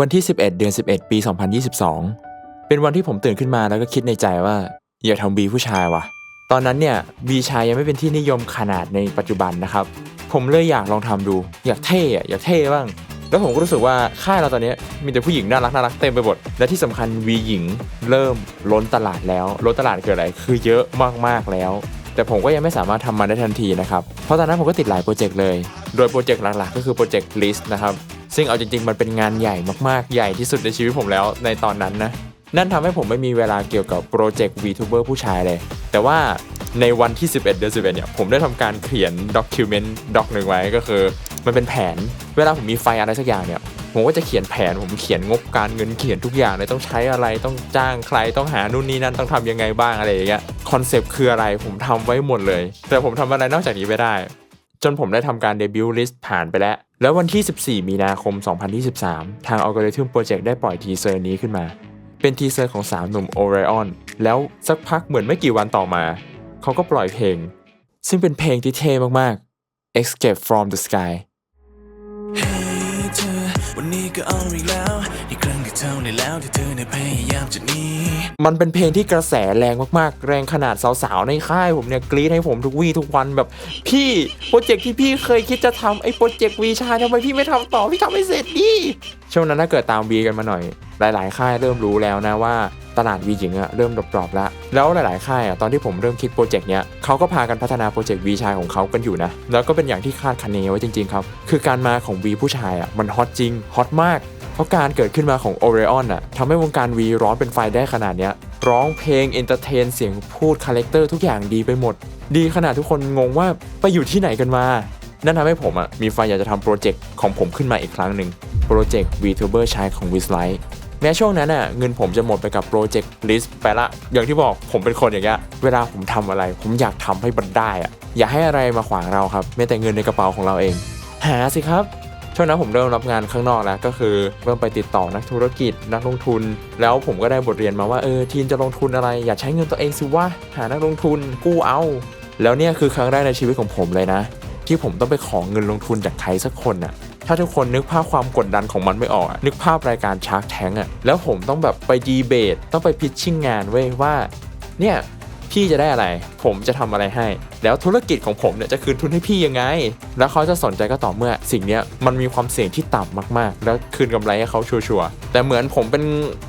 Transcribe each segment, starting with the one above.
วันที่ 11 เดือน 11 ปี 2022 เป็นวันที่ผมตื่นขึ้นมาแล้วก็คิดในใจว่าอย่าทำบีผู้ชายว่ะตอนนั้นเนี่ยบีชายยังไม่เป็นที่นิยมขนาดในปัจจุบันนะครับ ผมเลยอยากลองทำดู อยากเท่อะอยากเท่บ้าง แล้วผมก็รู้สึกว่าค่ายเราตอนนี้มีแต่ผู้หญิงน่ารักน่ารักเต็มไปหมด และที่สำคัญวีหญิงเริ่มล้นตลาดแล้ว ล้นตลาดคืออะไร คือเยอะมากๆแล้ว แต่ผมก็ยังไม่สามารถทำมันได้ทันทีนะครับ เพราะตอนนั้นผมก็ติดหลายโปรเจกต์เลย โดยโปรเจกต์หลักๆ ก็คือโปรเจกต์ list นะครับ ซึ่งเอาจริงๆ มันเป็นงานใหญ่มากๆ ใหญ่ที่สุดในชีวิตผมแล้วในตอนนั้นนะ นั่นทำให้ผมไม่มีเวลาเกี่ยวกับโปรเจกต์ VTuber ผู้ชายเลย แต่ว่าในวันที่ 11 เดือน 11 เนี่ย ผมได้ทำการเขียนด็อกิวเมนต์ด็อกหนึ่งไว้ก็คือ มันเป็นแผน เวลาผมมีไฟอะไรสักอย่างเนี่ย ผมก็จะเขียนแผน ผมเขียนงบการเงิน เขียนทุกอย่างเลย ต้องใช้อะไร ต้องจ้างใคร ต้องหานู่นนี่นั่น ต้องทำยังไงบ้างอะไรอย่างเงี้ย คอนเซปต์คืออะไร ผมทำไว้หมดเลย แต่ผมทำอะไรนอกจากนี้ไม่ได้ จนผมได้ทำการเดบิวต์ลิสต์ผ่านไปแล้ว แล้ววันที่ 14 มีนาคม 2023 ทาง Algorithm Project ได้ปล่อยทีเซอร์นี้ขึ้นมา เป็นทีเซอร์ของ3หนุ่ม Orion แล้วสักพักเหมือนไม่กี่วันต่อมา เขาก็ปล่อยเพลง ซึ่งเป็นเพลงที่เท่มากๆ Escape from the Sky วันนี้ก็เอาอีกแท่าไหนแล้วที่เธอเนี่ยพยายามจะหนีมันเป็นเพลงที่กระแสแรงมากๆ แรงขนาดสาวๆ ในค่ายผมเนี่ยกรี๊ดให้ผมทุกวี่ทุกวันแบบพี่โปรเจกต์ที่พี่เคยคิดจะทำไอ้โปรเจกต์วีชาทำไมพี่ไม่ทำต่อพี่ทำให้เสร็จดิช่วงนั้นถ้าเกิดตามวีกันมาหน่อย หลายๆ ค่ายเริ่มรู้แล้วนะว่าตลาดวีหญิงอะเริ่มดรอปๆแล้ว แล้วหลาย ๆ ค่ายอะตอนที่ผมเริ่มคิดโปรเจกต์เนี้ยเขาก็พากันพัฒนาโปรเจกต์วีชายของเขากันอยู่นะ แล้วก็เป็นอย่างที่คาดคะเนไว้จริง ๆ ครับ คือการมาของวีผู้ชายอะมันฮอตจริง ฮอตมาก เพราะการเกิดขึ้นมาของ o r e o n อะทำให้วงการวีร้อนเป็นไฟได้ขนาดเนี้ย ร้องเพลงเอนเตอร์เทนเสียงพูดคาแรคเตอร์ทุกอย่างดีไปหมด ดีขนาดทุกคนงงว่าไปอยู่ที่ไหนกันมา นั่นทำให้ผมอะมีไฟอยากจะทำโปรเจกต์ของผมขึ้นมาอีกครั้งหนึ่งโปรเจกต์ VTuber ชายของ w i z l i g h t แม้ช่วงนั้นอะเงินผมจะหมดไปกับโปรเจกต์ลิสต์ไปละ อย่างที่บอกผมเป็นคนอย่างเงี้ยเวลาผมทำอะไร ผมอยากทำให้มันได้อะอย่าให้อะไรมาขวางเราครับแม้แต่เงินในกระเป๋าของเราเอง หาสิครับ ช่วงนั้นผมเริ่มรับงานข้างนอกแล้วก็คือเริ่มไปติดต่อนักธุรกิจนักลงทุน แล้วผมก็ได้บทเรียนมาว่าเออทีมจะลงทุนอะไร อย่าใช้เงินตัวเองสิว่าหานักลงทุนกู้เอา แล้วเนี่ยคือครั้งแรกในชีวิตของผมเลยนะ ที่ผมต้องไปขอเงินลงทุนจากใครสักคนน่ะถ้าทุกคนนึกภาพความกดดันของมันไม่ออก นึกภาพรายการชาร์กแทงอะแล้วผมต้องแบบไปดีเบต ต้องไปพิชชิ่งงานเว้ยว่า เนี่ยพี่จะได้อะไร ผมจะทำอะไรให้ แล้วธุรกิจของผมเนี่ยจะคืนทุนให้พี่ยังไง แล้วเขาจะสนใจก็ต่อเมื่อ สิ่งนี้มันมีความเสี่ยงที่ต่ำมากๆ แล้วคืนกำไรให้เขาชัวร์ๆแต่เหมือนผมเป็น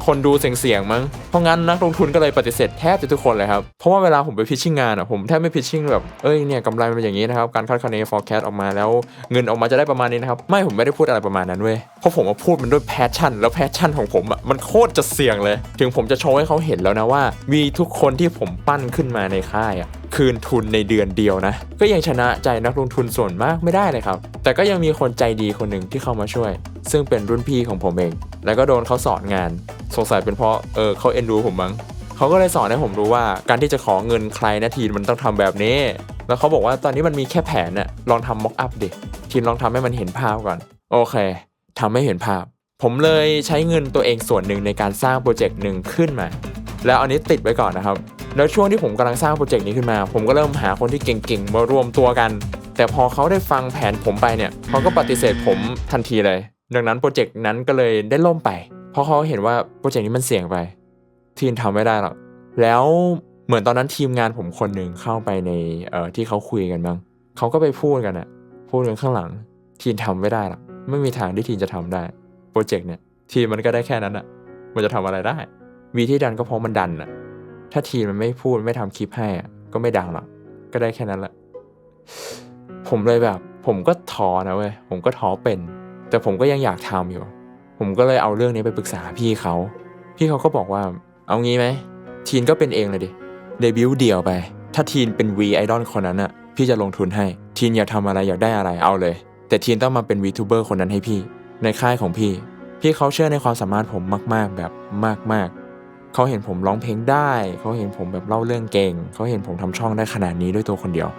คนดูเสี่ยงๆมั้งเพราะงั้นนักลงทุนก็เลยปฏิเสธแทบจะทุกคนเลยครับเพราะว่าเวลาผมไปพิชชิ่งงานอะผมแทบไม่พิชชิ่งแบบเอ้ยเนี่ยกำไรมันเป็นอย่างนี้นะครับการคาดคะเน forecast ออกมาแล้ว เงินออกมาจะได้ประมาณนี้นะครับไม่ผมไม่ได้พูดอะไรประมาณนั้นเว้ยเพราะผมมาพูดมันด้วยแพชชั่น แล้วแพชชั่นของผมอะมันโคตรจะเสี่ยงเลย ถึงผมจะโชว์ให้เขาเห็นแล้วนะว่า มีทุกคนที่ผมปั้นขึ้นมาในค่ายอะคืนทุนในเดือนเดียวนะ ก็ยังชนะใจนักลงทุนส่วนมากไม่ได้เลยครับ แต่ก็ยังมีคนใจดีคนหนึ่งที่เข้ามาช่วย ซึ่งเป็นรุ่นพี่ของผมเอง แล้วก็โดนเขาสอนงาน สงสัยเป็นเพราะเออเขาเอ็นดูผมมั้งเขาก็เลยสอนให้ผมรู้ว่าการที่จะขอเงินใครนะทีมมันต้องทำแบบนี้ แล้วเขาบอกว่าตอนนี้มันมีแค่แผนน่ะลองทำม็อกอัพดิทีมลองทำให้มันเห็นภาพก่อน โอเคทำให้เห็นภาพ ผมเลยใช้เงินตัวเองส่วนหนึ่งในการสร้างโปรเจกต์หนึ่งขึ้นมา แล้วอันนี้ติดไว้ก่อนนะครับ แล้วช่วงที่ผมกำลังสร้างโปรเจกต์นี้ขึ้นมา ผมก็เริ่มหาคนที่เก่งๆ มารวมตัวกัน แต่พอเขาได้ฟังแผนผมไปเนี่ยเขาก็ปฏิเสธผมทันทีเลย ดังนั้นโปรเจกต์นั้นก็เลยได้ล่มไป เพราะเขาเห็นว่าโปรเจกต์นี้มันเสี่ยงไป ทีมทำไม่ได้หรอกแล้วเหมือนตอนนั้นทีมงานผมคนหนึ่งเข้าไปในเอ่อที่เขาคุยกันบ้างเขาก็ไปพูดกันอะพูดกันข้างหลัง ทีมทำไม่ได้หรอกไม่มีทางที่ทีมจะทำได้โปรเจกต์เนี่ยทีมมันก็ได้แค่นั้นอะมันจะทำอะไรได้ วีที่ดันก็เพราะมันดันอะ ถ้าทีมมันไม่พูดไม่ทำคลิปให้ก็ไม่ดังหรอกก็ได้แค่นั้นแหละ ผมเลยแบบ ผมก็ท้อนะเว้ยผมก็ท้อเป็น แต่ผมก็ยังอยากทำอยู่ ผมก็เลยเอาเรื่องนี้ไปปรึกษาพี่เขา พี่เขาก็บอกว่า เอางี้ไหมทีนก็เป็นเองเลยดิเดบิวต์เดี่ยวไป ถ้าทีนเป็นวีไอดอลคนนั้นอะพี่จะลงทุนให้ ทีนอยากทำอะไรอยากได้อะไรเอาเลย แต่ทีนต้องมาเป็นวีทูเบอร์คนนั้นให้พี่ ในค่ายของพี่ พี่เขาเชื่อในความสามารถผมมาก ๆ แบบมาก ๆ เขาเห็นผมร้องเพลงได้ เขาเห็นผมแบบเล่าเรื่องเก่ง เขาเห็นผมทำช่องได้ขนาดนี้ด้วยตัวคนเดียว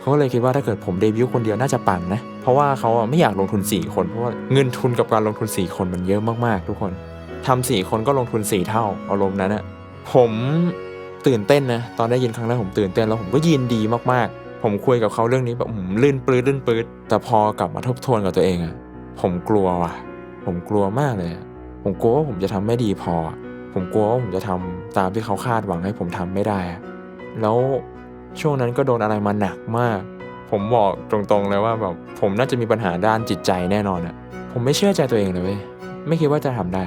เขาก็เลยคิดว่าถ้าเกิดผมเดบิวต์คนเดียวน่าจะปังนะ เพราะว่าเขาอะไม่อยากลงทุน 4 คน เพราะว่าเงินทุนกับการลงทุน 4 คนมันเยอะมากๆ ทุกคนทำ4คนก็ลงทุน 4 เท่าอารมณ์นั้นอะผมตื่นเต้นนะตอนได้ยินครั้งแรกผมตื่นเต้นแล้วผมก็ยินดีมากๆ ผมคุยกับเขาเรื่องนี้แบบอืมลื่นปลื้ดลื่นปลื้ดแต่พอกลับมาทบทวนกับตัวเองอะผมกลัวว่ะ ผมกลัวมากเลย ผมกลัวว่าผมจะทำไม่ดีพอ ผมกลัวว่าผมจะทำตามที่เขาคาดหวังให้ผมทำไม่ได้ แล้วช่วงนั้นก็โดนอะไรมาหนักมาก ผมบอกตรงๆเลยว่าแบบผมน่าจะมีปัญหาด้านจิตใจแน่นอนอะผมไม่เชื่อใจตัวเองเลยเว้ยไม่คิดว่าจะทำได้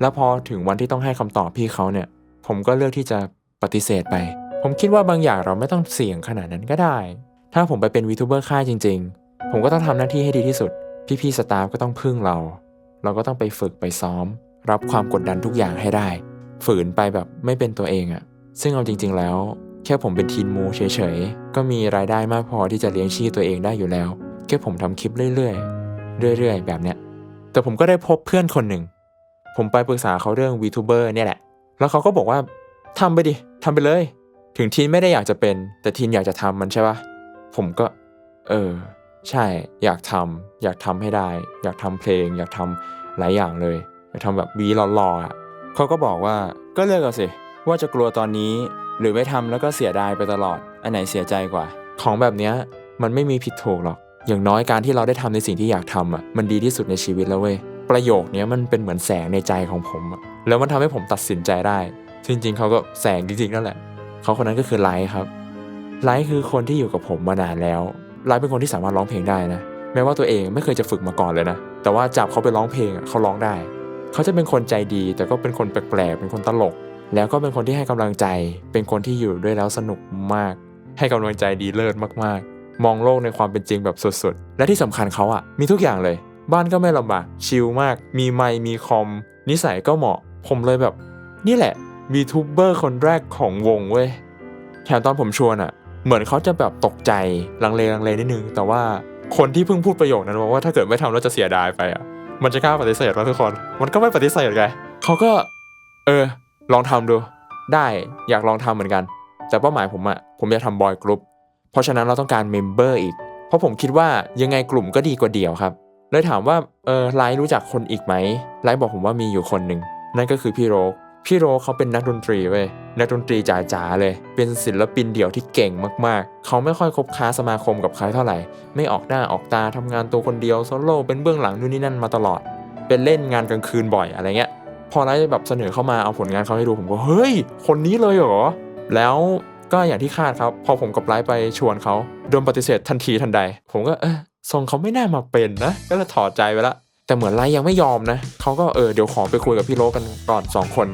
แล้วพอถึงวันที่ต้องให้คำตอบพี่เขาเนี่ย ผมก็เลือกที่จะปฏิเสธไป ผมคิดว่าบางอย่างเราไม่ต้องเสี่ยงขนาดนั้นก็ได้ ถ้าผมไปเป็นวีทูเบอร์ค่ายจริง ๆ ผมก็ต้องทำหน้าที่ให้ดีที่สุด พี่ๆสตาฟก็ต้องพึ่งเรา เราก็ต้องไปฝึกไปซ้อม รับความกดดันทุกอย่างให้ได้ ฝืนไปแบบไม่เป็นตัวเองอะซึ่งเอาจริง ๆ แล้ว แค่ผมเป็นทีนมูเฉยๆ ก็มีรายได้มากพอที่จะเลี้ยงชีพตัวเองได้อยู่แล้ว แค่ผมทำคลิปเรื่อยๆ เรื่อยๆ แบบเนี้ย แต่ผมก็ได้พบเพื่อนคนหนึ่ง ผมไปปรึกษาเขาเรื่อง VTuber เนี่ยแหละ แล้วเขาก็บอกว่าทำไปดิทำไปเลย ถึงทีนไม่ได้อยากจะเป็น แต่ทีนอยากจะทำมันใช่ปะผมก็ เออ ใช่ อยากทำอยากทำให้ได้ อยากทำเพลง อยากทำหลายอย่างเลย อยากทำแบบวีหล่อๆอะเขาก็บอกว่าก็เลือกเอาสิว่าจะกลัวตอนนี้ หรือไม่ทำแล้วก็เสียดายไปตลอด อันไหนเสียใจกว่า ของแบบเนี้ยมันไม่มีผิดถูกหรอก อย่างน้อยการที่เราได้ทำในสิ่งที่อยากทำอะมันดีที่สุดในชีวิตแล้วเว้ยประโยคนี้มันเป็นเหมือนแสงในใจของผมอะแล้วมันทำให้ผมตัดสินใจได้จริงๆเขาก็แสงจริงๆนั่นแหละเขาคนนั้นก็คือไลท์ครับไลท์คือคนที่อยู่กับผมมานานแล้วไลท์เป็นคนที่สามารถร้องเพลงได้นะแม้ว่าตัวเองไม่เคยจะฝึกมาก่อนเลยนะแต่ว่าจับเขาไปร้องเพลงเขาร้องได้ เขาจะเป็นคนใจดี แต่ก็เป็นคนแปลกๆ เป็นคนตลก แล้วก็เป็นคนที่ให้กำลังใจ เป็นคนที่อยู่ด้วยแล้วสนุกมาก ให้กำลังใจดีเลิศมากๆ มองโลกในความเป็นจริงแบบสุดๆ และที่สำคัญเขาอะมีทุกอย่างเลย บ้านก็ไม่ลำบาก ชิลมาก มีไมค์มีคอม นิสัยก็เหมาะ ผมเลยแบบ นี่แหละวีทูบเบอร์คนแรกของวงเว้ย แถมตอนผมชวนอะเหมือนเขาจะแบบตกใจลังเลลังเลนิดนึง แต่ว่าคนที่เพิ่งพูดประโยคนั้นบอกว่าถ้าเกิดไม่ทำแล้วจะเสียดายไปอะ มันจะกล้าปฏิเสธว่าทุกคน มันก็ไม่ปฏิเสธไงเขาก็ เออ ลองทำดู ได้อยากลองทำเหมือนกัน แต่เป้าหมายผมอะผมอยากทำบอยกรุ๊ปเพราะฉะนั้นเราต้องการเมมเบอร์อีก เพราะผมคิดว่ายังไงกลุ่มก็ดีกว่าเดี่ยวครับ เลยถามว่าเออไลน์รู้จักคนอีกไหมไลน์บอกผมว่ามีอยู่คนหนึ่งนั่นก็คือพี่โรก พี่โรเขาเป็นนักดนตรีเว้ยนักดนตรีจ๋าๆเลย เป็นศิลปินเดี่ยวที่เก่งมากๆ เขาไม่ค่อยคบค้าสมาคมกับใครเท่าไหร่ ไม่ออกหน้าออกตาทำงานตัวคนเดียวโซโล่เป็นเบื้องหลังนู่นนี่นั่นมาตลอด เป็นเล่นงานกลางคืนบ่อยอะไรเงี้ย พอไลท์แบบเสนอเข้ามาเอาผลงานเขาให้ดูผมก็เฮ้ย คนนี้เลยเหรอ แล้วก็อย่างที่คาดครับ พอผมกับไลท์ไปชวนเขาโดนปฏิเสธทันทีทันใด ผมก็เออทรงเขาไม่น่ามาเป็นนะ ก็เลยถอดใจไปละ แต่เหมือนไลท์ยังไม่ยอมนะเขาก็เออเดี๋ยวขอไปคุยกับพี่โลกันก่อนสองคน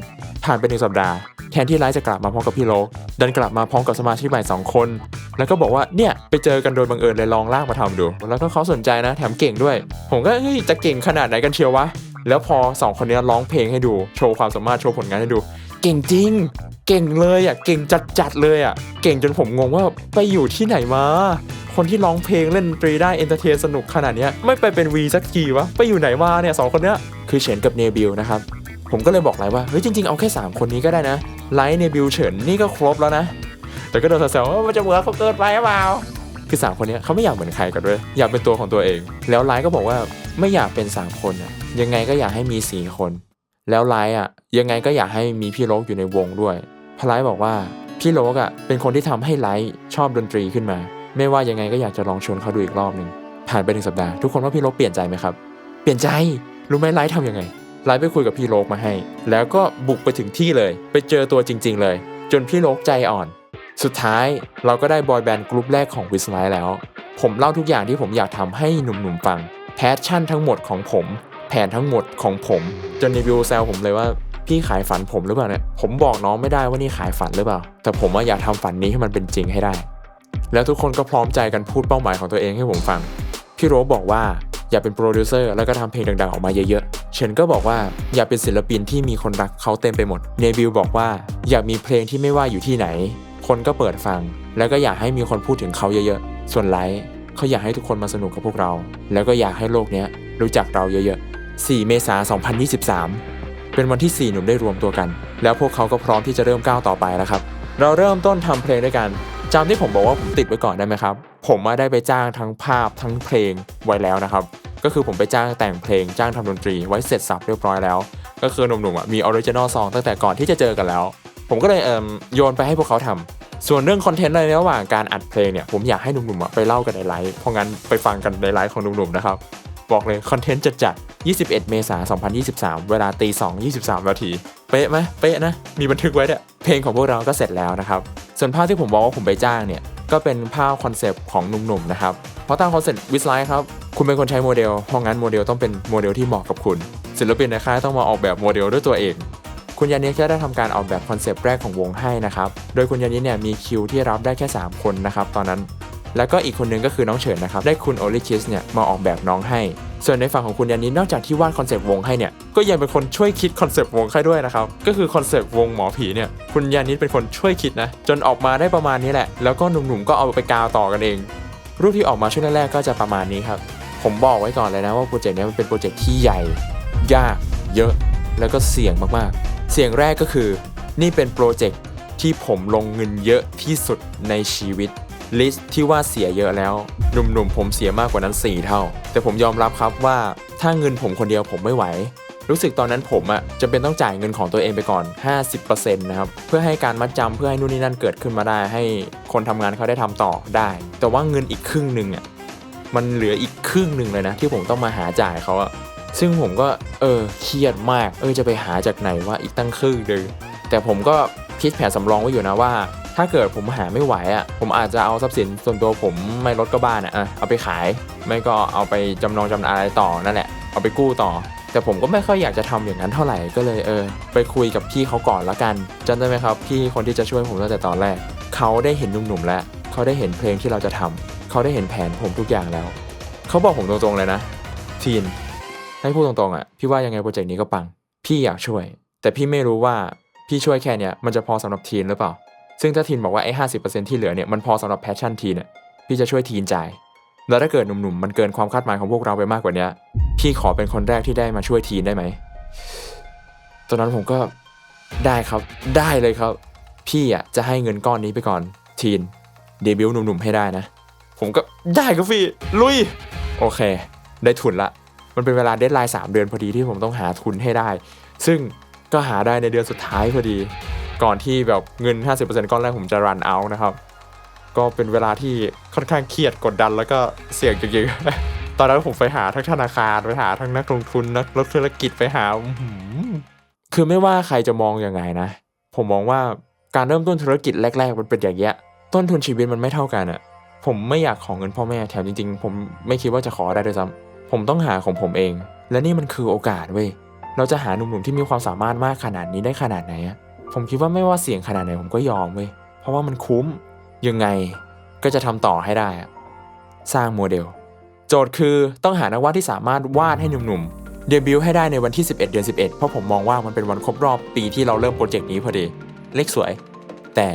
ผ่านไปหนึ่งสัปดาห์ แทนที่ไลท์จะกลับมาพร้อมกับพี่โลกดันกลับมาพร้อมกับสมาชิกใหม่สองคน แล้วก็บอกว่าเนี่ยไปเจอกันโดยบังเอิญเลยลองลากมาทำดู แล้วก็เขาสนใจนะ แถมเก่งด้วย ผมก็เฮ้ยจะเก่งขนาดไหนกันเชียววะแล้วพอสองคนนี้ร้องเพลงให้ดูโชว์ความสามารถโชว์ผลงานให้ดู เก่งจริง เก่งเลยอะเก่งจัดๆเลยอะเก่งจนผมงงว่าไปอยู่ที่ไหนมา คนที่ร้องเพลงเล่นดนตรีได้เอนเตอร์เทนสนุกขนาดนี้ไม่ไปเป็นวีสักทีวะไปอยู่ไหนมาเนี่ยสองคนเนี้ยคือเฉินกับเนบิลนะครับผมก็เลยบอกไลว่าเฮ้ยจริงๆเอาแค่ 3 คนนี้ก็ได้นะไลท์เนบิลเฉินนี่ก็ครบแล้วนะ แต่ก็โดนแซวๆว่ามันจะเหมือนเขาเกินไปหรือเปล่าคือสามคนเนี้ยเขาไม่อยากเหมือนใครกันด้วยอยากเป็นตัวของตัวเอง แล้วไลท์ก็บอกว่าไม่อยากเป็นสามคนอะยังไงก็อยากให้มีสี่คน แล้วไลท์อะยังไงก็อยากให้มีพี่โลกอยู่ในวงด้วย พลท์บอกว่าพี่โลกอะเป็นคนที่ทำให้ไลท์ชอบดนตรีขึ้นมา ไม่ว่ายังไงก็อยากจะลองชวนเขาดูอีกรอบหนึ่งผ่านไปหนึ่งสัปดาห์ทุกคนว่าพี่โลกเปลี่ยนใจไหมครับ เปลี่ยนใจรู้ไหมไลท์ทำยังไงไลท์ไปคุยกับพี่โลกมาให้ แล้วก็บุกไปถึงที่เลย ไปเจอตัวจริง ๆ เลย จนพี่โลกใจอ่อน สุดท้ายเราก็ได้บอยแบนด์กลุ่มแรกของวิสไลท์แล้ว ผมเล่าทุกอย่างที่ผมอยากทำให้หนุ่มๆฟังแพชชั่นทั้งหมดของผม แผนทั้งหมดของผมจนในวิวแซวผมเลยว่า พี่ขายฝันผมหรือเปล่าเนี่ย ผมบอกน้องไม่ได้ว่านี่ขายฝันหรือเปล่า แต่ผมว่าอยากทำฝันนี้ให้มันเป็นจริงให้ได้ แล้วทุกคนก็พร้อมใจกันพูดเป้าหมายของตัวเองให้ผมฟัง พี่โรบบอกว่าอยากเป็นโปรดิวเซอร์แล้วก็ทำเพลงดังๆ ออกมาเยอะๆเชนก็บอกว่าอยากเป็นศิลปินที่มีคนรักเขาเต็มไปหมด เนบิลบอกว่าอยากมีเพลงที่ไม่ว่าอยู่ที่ไหน คนก็เปิดฟัง แล้วก็อยากให้มีคนพูดถึงเขาเยอะๆ ส่วนไลท์เขาอยากให้ทุกคนมาสนุกกับพวกเรา แล้วก็อยากให้โลกนี้รู้จักเราเยอะๆ 4 เมษายน 2023 เป็นวันที่ 4 หนุ่มได้รวมตัวกัน แล้วพวกเขาก็พร้อมที่จะเริ่มก้าวต่อไปแล้วครับ เราเริ่มต้นทำเพลงด้วยกันจำที่ผมบอกว่าผมติดไว้ก่อนได้ไหมครับ ผมมาได้ไปจ้างทั้งภาพทั้งเพลงไว้แล้วนะครับ ก็คือผมไปจ้างแต่งเพลงจ้างทำดนตรีไว้เสร็จสับเรียบร้อยแล้ว ก็คือหนุ่มๆมีออริจินอลซองตั้งแต่ก่อนที่จะเจอกันแล้ว ผมก็เลยเอ่มโยนไปให้พวกเขาทำส่วนเรื่องคอนเทนต์ในระหว่างการอัดเพลงเนี่ยผมอยากให้หนุ่มๆไปเล่ากันในไลฟ์เพราะงั้นไปฟังกันในไลฟ์ของหนุ่มๆนะครับ บอกเลยคอนเทนต์จะจัด21 เมษายน 2023 เวลาตี2 23 นาที เป๊ะไหมเป๊ะนะ มีบันทึกไว้เนี่ยเพลงของพวกเราก็เสร็จแล้วนะครับ ส่วนภาพที่ผมบอกว่าผมไปจ้างเนี่ย ก็เป็นภาพคอนเซปต์ของหนุ่มๆนะครับ เพราะตามคอนเซปต์วิสไลท์ครับ คุณเป็นคนใช้โมเดล เพราะงั้นโมเดลต้องเป็นโมเดลที่เหมาะกับคุณ ศิลปินในค่ายต้องมาออกแบบโมเดลด้วยตัวเอง คุณยานิก็ได้ทำการออกแบบคอนเซปต์แรกของวงให้นะครับ โดยคุณยานิเนี่ยมีคิวที่รับได้แค่ 3 คนนะครับตอนนั้น แล้วก็อีกคนนึงก็คือน้องเฉินนะครับได้คุณโอลิคิสเนี่ยมาออกแบบน้องให้ ส่วนในฝั่งของคุณยานินอกจากที่วาดคอนเซปต์วงให้เนี่ยก็ยังเป็นคนช่วยคิดคอนเซปต์วงให้ด้วยนะครับก็คือคอนเซปต์วงหมอผีเนี่ยคุณยานิเป็นคนช่วยคิดนะจนออกมาได้ประมาณนี้แหละ แล้วก็หนุ่มๆก็เอาไปกาวต่อกันเอง รูปที่ออกมาช่วงแรกๆก็จะประมาณนี้ครับผมบอกไว้ก่อนเลยนะว่าโปรเจกต์นี้มันเป็นโปรเจกต์ที่ใหญ่ ยาก เยอะ แล้วก็เสี่ยงมากๆ เสี่ยงแรกก็คือ นี่เป็นโปรเจกต์ที่ผมลงเงินเยอะที่สุดในชีวิต ลิสต์ที่ว่าเสียเยอะแล้ว หนุ่มๆ ผมเสียมากกว่านั้น 4 เท่า แต่ผมยอมรับครับว่าถ้าเงินผมคนเดียวผมไม่ไหว รู้สึกตอนนั้นผมอะจะเป็นต้องจ่ายเงินของตัวเองไปก่อน 50%นะครับ เพื่อให้การมัดจำเพื่อให้นู่นนี่นั่นเกิดขึ้นมาได้ ให้คนทำงานเขาได้ทำต่อได้ แต่ว่าเงินอีกครึ่งหนึ่งอะมันเหลืออีกครึ่งหนึ่งเลยนะ ที่ผมต้องมาหาจ่ายเขาอะซึ่งผมก็เออเครียดมาก เออจะไปหาจากไหนว่าอีกตั้งครึ่งหนึงแต่ผมก็คิดแผนสำรองไว้อยู่นะว่า ถ้าเกิดผมหาไม่ไหวอะผมอาจจะเอาทรัพย์สินส่วนตัวผมไม่รถก็บ้านอะอะเอาไปขาย ไม่ก็เอาไปจำนองจำนำอะไรต่อนั่นแหละเอาไปกู้ต่อ แต่ผมก็ไม่ค่อยอยากจะทำอย่างนั้นเท่าไหร่ก็เลยเออ ไปคุยกับพี่เขาก่อนละกันจำได้ไหมครับพี่คนที่จะช่วยผมตั้งแต่ตอนแรก เขาได้เห็นหนุ่มๆแล้ว เขาได้เห็นเพลงที่เราจะทำเขาได้เห็นแผนผมทุกอย่างแล้ว เขาบอกผมตรงๆเลยนะ ทีน ให้พูดตรงๆอะพี่ว่ายังไงโปรเจกต์นี้ก็ปัง พี่อยากช่วย แต่พี่ไม่รู้ว่าพี่ช่วยแค่เนี้ยมันจะพอสำหรับทีนหรือเปล่า ซึ่งถ้าทีนบอกว่าไอ้ห้าสิที่เหลือเนี่ยมันพอสำหรับแพชชั่นทีนเนี่ยพี่จะช่วยทีนจ่ายแล้วถ้าเกิดหนุ่มๆมันเกินความคาดหมายของพวกเราไปมากกว่านี้พี่ขอเป็นคนแรกที่ได้มาช่วยทีนได้ไหมตอนนั้นผมก็ได้ครับได้เลยครับ พี่อะจะให้เงินก้อนนี้ไปก่อนทีนเดบิวต์หนุ่มๆให้ได้นะ ผมก็ได้ครับพี่ลุย โอเค ได้ทุนละ มันเป็นเวลาเดทไลน์3เดือนพอดีที่ผมต้องหาทุนให้ได้ ซึ่งก็หาได้ในเดือนสุดท้ายพอดี ก่อนที่แบบเงิน 50%ก้อนแรกผมจะรันเอานะครับ ก็เป็นเวลาที่ค่อนข้างเครียดกดดันแล้วก็เสี่ยงจริงๆตอนนั้นผมไปหาทั้งธนาคารไปหาทั้งนักลงทุนนักธุรกิจไปหาคือไม่ว่าใครจะมองยังไงนะ ผมมองว่าการเริ่มต้นธุรกิจแรก ๆ มันเป็นอย่างเงี้ยต้นทุนชีวิตมันไม่เท่ากันอะผมไม่อยากขอเงินพ่อแม่แถมจริง ๆ ผมไม่คิดว่าจะขอได้ด้วยซ้ำผมต้องหาของผมเอง และนี่มันคือโอกาสเว้ยเราจะหาหนุ่มๆที่มีความสามารถมากขนาดนี้ได้ขนาดไหนอะ ผมคิดว่าไม่ว่าเสี่ยงขนาดไหนผมก็ยอมเว้ยเพราะว่ามันคุ้มยังไงก็จะทำต่อให้ได้อะสร้างโมเดล โจทย์คือต้องหานักวาดที่สามารถวาดให้หนุ่มๆเดบิวต์ให้ได้ในวันที่ 11 เดือน 11 เพราะผมมองว่ามันเป็นวันครบรอบปีที่เราเริ่มโปรเจกต์นี้พอดี เลขสวย แต่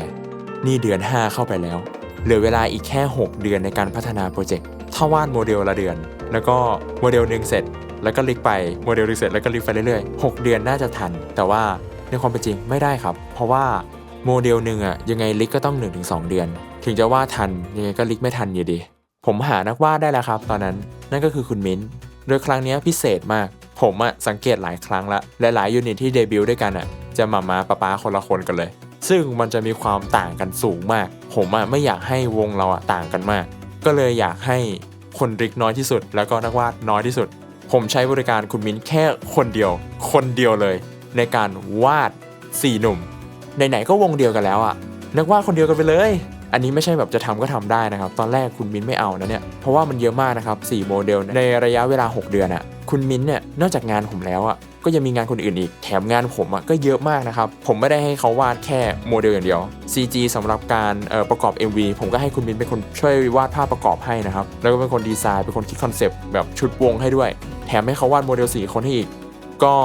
นี่เดือน 5 เข้าไปแล้ว เหลือเวลาอีกแค่ 6 เดือนในการพัฒนาโปรเจกต์ถ้าวาดโมเดลละเดือน แล้วก็โมเดลหนึ่งเสร็จ แล้วก็ลิกไปโมเดลหนึงเสร็จแล้วก็ลิกไปเรื่อยๆ 6 เดือนน่าจะทัน แต่ว่า ในความเป็นจริงไม่ได้ครับ เพราะว่าโมเดลหนึ่งอะยังไงลิกก็ต้อง 1-2 เดือน ถึงจะวาดทันยังไงก็ลิกไม่ทันอยู่ดี ผมหานักวาดได้แล้วครับ ตอนนั้นนั่นก็คือคุณมิ้นโดยครั้งนี้พิเศษมาก ผมอะสังเกตหลายครั้งละและหลายยูนิตที่เดบิวต์ด้วยกันอะจะมามาป้าป้าคนละคนกันเลย ซึ่งมันจะมีความต่างกันสูงมาก ผมอะไม่อยากให้วงเราอะต่างกันมาก ก็เลยอยากให้คนริกน้อยที่สุด แล้วก็นักวาดน้อยที่สุด ผมใช้บริการคุณมิ้นแค่คนเดียว คนเดียวเลย ในการวาดสี่หนุ่มไหนๆก็วงเดียวกันแล้วอะนักวาดคนเดียวกันไปเลย อันนี้ไม่ใช่แบบจะทำก็ทำได้นะครับ ตอนแรกคุณมิ้นไม่เอานะเนี่ยเพราะว่ามันเยอะมากนะครับ4โมเดลในระยะเวลา 6 เดือนอะ่ะคุณมิ้นเนี่ยนอกจากงานผมแล้วอะ่ะก็ยังมีงานคนอื่นอีก แถมงานผมอะ่ะก็เยอะมากนะครับ ผมไม่ได้ให้เขาวาดแค่โมเดลอย่างเดียว CG สำหรับการประกอบ MV ผมก็ให้คุณมิ้นเป็นคนช่วยวาดภาพประกอบให้นะครับ แล้วก็เป็นคนดีไซน์เป็นคนคิดคอนเซปต์แบบชุดวงให้ด้วย แถมให้เขาวาดโมเดลสี่คนให้อีก ก็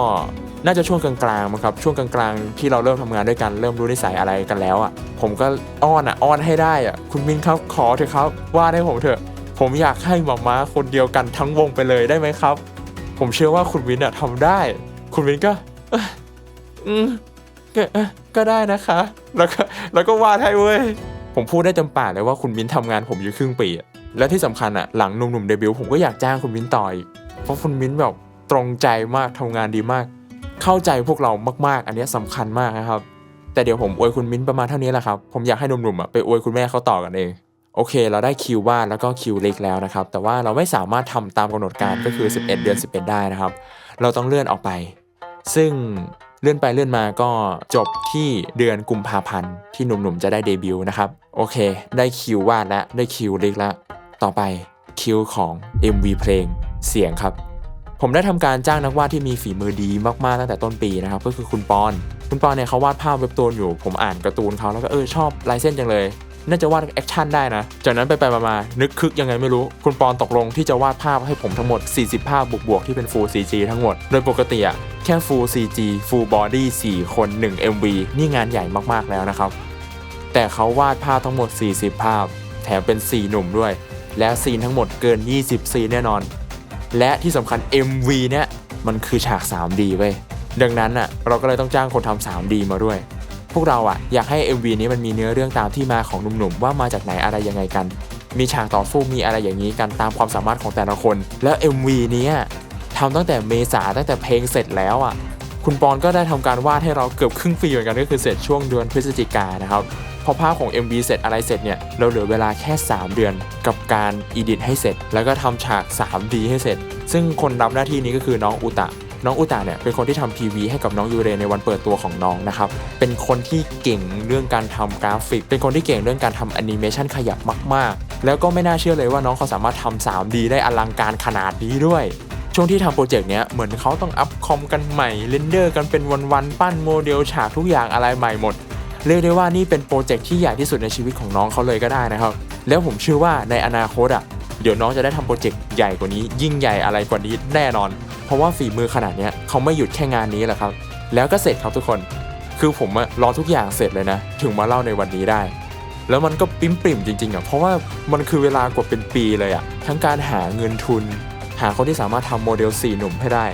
น่าจะช่วงกลางๆมั้งครับช่วงกลางๆ ที่เราเริ่มทำงานด้วยกันเริ่มรู้นิสัยอะไรกันแล้วอะผมก็อ้อนอะอ้อนให้ได้อะคุณมินครับขอเถอะครับวาดให้ผมเถอะ ผมอยากให้หมาม้าคนเดียวกันทั้งวงไปเลยได้ไหมครับ ผมเชื่อว่าคุณวินอะทำได้ คุณวินก็อืมก็ก็ได้นะคะ แล้วก็แล้วก็วาดให้เว้ยผมพูดได้เต็มปากเลยว่าคุณมินทำงานผมอยู่ครึ่งปีและที่สำคัญอะหลังหนุ่มๆเดบิวต์ผมก็อยากจ้างคุณมินต่ออีกเพราะคุณมินแบบตรงใจมากทำงานดีมาก เข้าใจพวกเรามากๆ อันนี้ยสำคัญมากนะครับ แต่เดี๋ยวผมอวยคุณมิ้นประมาณเท่านี้แหละครับ ผมอยากให้หนุ่มๆไปอวยคุณแม่เขาต่อกันเองโอเค เราได้คิววาดแล้วก็คิวเล็กแล้วนะครับ แต่ว่าเราไม่สามารถทำตามกำหนดการก็คือ 11 เดือน 11 ได้นะครับ เราต้องเลื่อนออกไป ซึ่งเลื่อนไปเลื่อนมาก็จบที่เดือนกุมภาพันธ์ที่หนุ่มๆจะได้เดบิวต์นะครับ โอเค ได้คิววาดแล้วได้คิวเล็กแล้ว ต่อไปคิวของ MV เพลงเสียงครับ ผมได้ทำการจ้างนักวาดที่มีฝีมือดีมากๆตั้งแต่ต้นปีนะครับก็คือคุณปอน คุณปอนเนี่ยเขาวาดภาพเว็บตูนอยู่ ผมอ่านการ์ตูนเขาแล้วก็เออชอบลายเส้นจังเลย น่าจะวาดแอคชั่นได้นะ จากนั้นไปไปมา นึกคึกยังไงไม่รู้ คุณปอนตกลงที่จะวาดภาพให้ผมทั้งหมด 40 ภาพบวกๆที่เป็น Full CG ทั้งหมด โดยปกติอะแค่ Full CG Full Body 4 คน 1 MV นี่งานใหญ่มากๆแล้วนะครับ แต่เขาวาดภาพทั้งหมด 40 ภาพ แถมเป็น 4 หนุ่มด้วย และซีนทั้งหมดเกิน 20 ซีนแน่นอน และที่สำคัญ MV เนี่ยมันคือฉาก 3D เว้ยดังนั้นอะเราก็เลยต้องจ้างคนทำ 3D มาด้วย พวกเราอะอยากให้ MV นี้มันมีเนื้อเรื่องตามที่มาของหนุ่มๆว่ามาจากไหนอะไรยังไงกัน มีฉากต่อสู้มีอะไรอย่างนี้กันตามความสามารถของแต่ละคน แล้ว MV เนี้ยทำตั้งแต่เมษาตั้งแต่เพลงเสร็จแล้วอะคุณปอนก็ได้ทำการวาดให้เราเกือบครึ่งปีเหมือนกันก็คือเสร็จช่วงเดือนพฤศจิกานะครับ พอภาพของ MV เสร็จอะไรเสร็จเนี่ยเราเหลือเวลาแค่ 3 เดือนกับการอีดิทให้เสร็จ แล้วก็ทำฉาก 3D ให้เสร็จ ซึ่งคนรับหน้าที่นี้ก็คือน้องอุตะน้องอุตะเนี่ยเป็นคนที่ทำ PV ให้กับน้องยูเรในวันเปิดตัวของน้องนะครับ เป็นคนที่เก่งเรื่องการทำกราฟิก เป็นคนที่เก่งเรื่องการทำแอนิเมชันขยับมาก ๆ แล้วก็ไม่น่าเชื่อเลยว่าน้องเขาสามารถทำ 3D ได้อลังการขนาดนี้ด้วย ช่วงที่ทำโปรเจกต์เนี้ยเหมือนเขาต้องอัพคอมกันใหม่เรนเดอร์กันเป็นวัน ๆ ปั้นโมเดลฉากทุกอย่างอะไรใหม่หมด เรียกได้ว่านี่เป็นโปรเจกต์ที่ใหญ่ที่สุดในชีวิตของน้องเขาเลยก็ได้นะครับ แล้วผมเชื่อว่าในอนาคตอะเดี๋ยวน้องจะได้ทำโปรเจกต์ใหญ่กว่านี้ ยิ่งใหญ่อะไรกว่านี้แน่นอน เพราะว่าฝีมือขนาดนี้เขาไม่หยุดแค่งานนี้แหละครับ แล้วก็เสร็จครับทุกคน คือผมรอทุกอย่างเสร็จเลยนะ ถึงมาเล่าในวันนี้ได้ แล้วมันก็ปิ้มปิ่มจริงๆอะเพราะว่ามันคือเวลากว่าเป็นปีเลยอะทั้งการหาเงินทุน หาคนที่สามารถทำโมเดล4หนุ่มให้ได้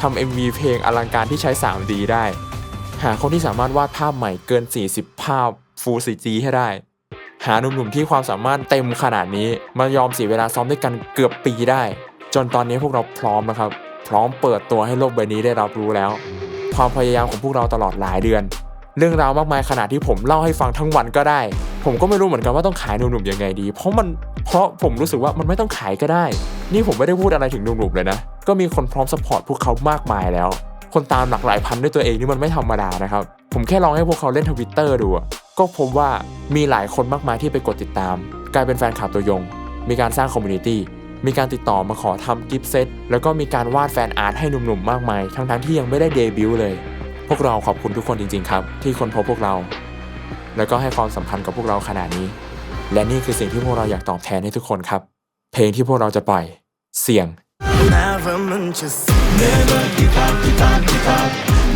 ทำ MV เพลงอลังการที่ใช้ 3D ได้ หาคนที่สามารถวาดภาพใหม่เกิน 40 ภาพ Full CG ให้ได้ หาหนุ่มๆที่ความสามารถเต็มขนาดนี้ มายอมเสียเวลาซ้อมด้วยกันเกือบปีได้ จนตอนนี้พวกเราพร้อมนะครับ พร้อมเปิดตัวให้โลกใบนี้ได้รับรู้แล้ว ความพยายามของพวกเราตลอดหลายเดือน เรื่องราวมากมายขนาดที่ผมเล่าให้ฟังทั้งวันก็ได้ ผมก็ไม่รู้เหมือนกันว่าต้องขายหนุ่มๆยังไงดี เพราะมันเพราะผมรู้สึกว่ามันไม่ต้องขายก็ได้ นี่ผมไม่ได้พูดอะไรถึงหนุ่มๆเลยนะ ก็มีคนพร้อมสปอร์ตพวกเขามากมายแล้ว คนตามหลักหลายพันด้วยตัวเองนี่มันไม่ธรรมดานะครับ ผมแค่ลองให้พวกเขาเล่นทวิตเตอร์ดูก็พบว่ามีหลายคนมากมายที่ไปกดติดตาม กลายเป็นแฟนคลับตัวยง มีการสร้างคอมมูนิตี้มีการติดต่อมาขอทำกิฟต์เซตแล้วก็มีการวาดแฟนอาร์ตให้หนุ่มๆมากมาย ทั้งๆที่ยังไม่ได้เดบิวต์เลย พวกเราขอบคุณทุกคนจริงๆครับ ที่คนพบพวกเรา แล้วก็ให้ความสำคัญกับพวกเราขนาดนี้ และนี่คือสิ่งที่พวกเราอยากตอบแทนให้ทุกคนครับ เพลงที่พวกเราจะปล่อย เสียง Never meant to see Never give up, give up, give up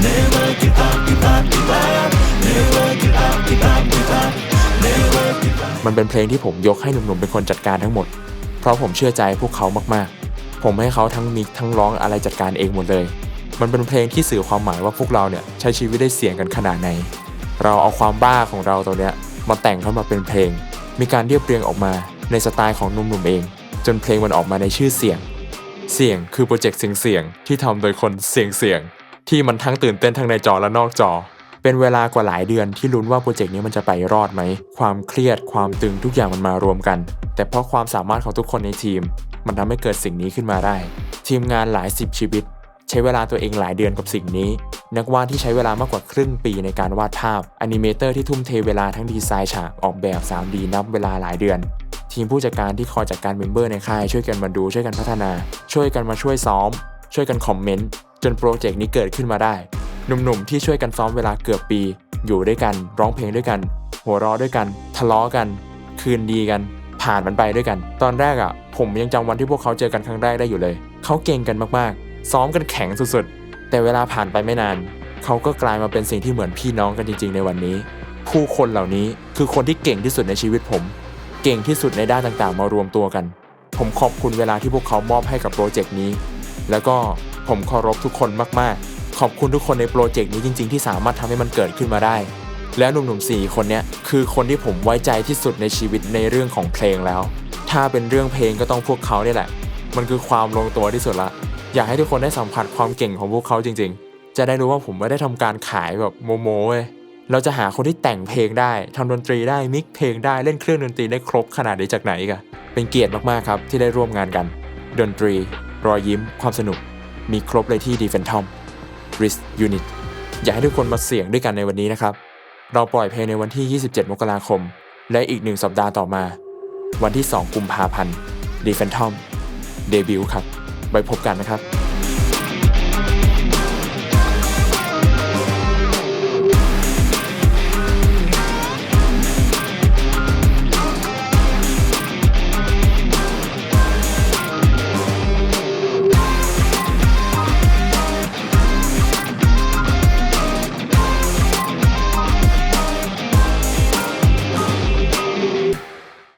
Never give up, give up, give up Never give up, give up, give up Never give up มันเป็นเพลงที่ผมยกให้หนุ่มๆเป็นคนจัดการทั้งหมด เพราะผมเชื่อใจพวกเขามากๆ ผมให้เขาทั้งมิกทั้งร้องอะไรจัดการเองหมดเลย มันเป็นเพลงที่สื่อความหมายว่าพวกเราเนี่ยใช้ชีวิตได้เสี่ยงกันขนาดไหน เราเอาความบ้าของเราตรงเนี้ยมาแต่งเข้ามาเป็นเพลง มีการเรียบเรียงออกมาในสไตล์ของหนุ่มๆเอง จนเพลงมันออกมาในชื่อเสียง เสียงคือโปรเจกต์เสียงๆที่ทำโดยคนเสียงเสียงที่มันทั้งตื่นเต้นทั้งในจอและนอกจอ เป็นเวลากว่าหลายเดือนที่ลุ้นว่าโปรเจกต์นี้มันจะไปรอดไหม ความเครียดความตึงทุกอย่างมันมารวมกัน แต่เพราะความสามารถของทุกคนในทีม มันทำให้เกิดสิ่งนี้ขึ้นมาได้ ทีมงานหลายสิบชีวิต ใช้เวลาตัวเองหลายเดือนกับสิ่งนี้ นักวาดที่ใช้เวลามากกว่าครึ่งปีในการวาดภาพอนิเมเตอร์ที่ทุ่มเทเวลาทั้งดีไซน์ฉากออกแบบ 3D นับเวลาหลายเดือน ทีมผู้จัดการที่คอยจัดการเมมเบอร์ในค่าย ช่วยกันมาดูช่วยกันพัฒนา ช่วยกันมาช่วยซ้อม ช่วยกันคอมเมนต์จนโปรเจกต์นี้เกิดขึ้นมาได้ หนุ่มๆที่ช่วยกันซ้อมเวลาเกือบปี อยู่ด้วยกัน ร้องเพลงด้วยกัน หัวเราะด้วยกัน ทะเลาะกัน คืนดีกัน ผ่านมันไปด้วยกัน ตอนแรกอะ ผมยังจำวันที่พวกเขาเจอกันครั้งแรกได้อยู่เลย เขาเก่งกันมากๆ ซ้อมกันแข็งสุดๆ แต่เวลาผ่านไปไม่นาน เขาก็กลายมาเป็นสิ่งที่เหมือนพี่น้องกันจริง ๆ ในวันนี้ ผู้คนเหล่านี้คือคนที่เก่งที่สุดในชีวิตผม เก่งที่สุดในด้านต่างๆ มารวมตัวกัน ผมขอบคุณเวลาที่พวกเขามอบให้กับโปรเจกต์นี้ แล้วก็ผมเคารพทุกคนมากๆ ขอบคุณทุกคนในโปรเจกต์นี้จริง ๆ ที่สามารถทำให้มันเกิดขึ้นมาได้ แล้วหนุ่มๆสี่คนเนี้ยคือคนที่ผมไว้ใจที่สุดในชีวิตในเรื่องของเพลงแล้ว ถ้าเป็นเรื่องเพลงก็ต้องพวกเขาเนี่ยแหละ มันคือความลงตัวที่สุดละ อยากให้ทุกคนได้สัมผัสความเก่งของพวกเขาจริง ๆ จะได้รู้ว่าผมไม่ได้ทำการขายแบบโมโมเว้ย เราจะหาคนที่แต่งเพลงได้ทำดนตรีได้มิกเพลงได้เล่นเครื่องดนตรีได้ครบขนาดนี้จากไหนกันเป็นเกียรติมากๆครับที่ได้ร่วมงานกัน ดนตรี รอยยิ้ม ความสนุก มีครบเลยที่ d e f e n t o m r i s Unit อยากให้ทุกคนมาเสี่ยงด้วยกันในวันนี้นะครับ เราปล่อยเพลงในวันที่ 27 มกราคม และอีกหนึ่งสัปดาห์ต่อมา วันที่ 2 กุมภาพันธ์ d e f e n t o m เดบิวต์ครับไว้พบกันนะครับ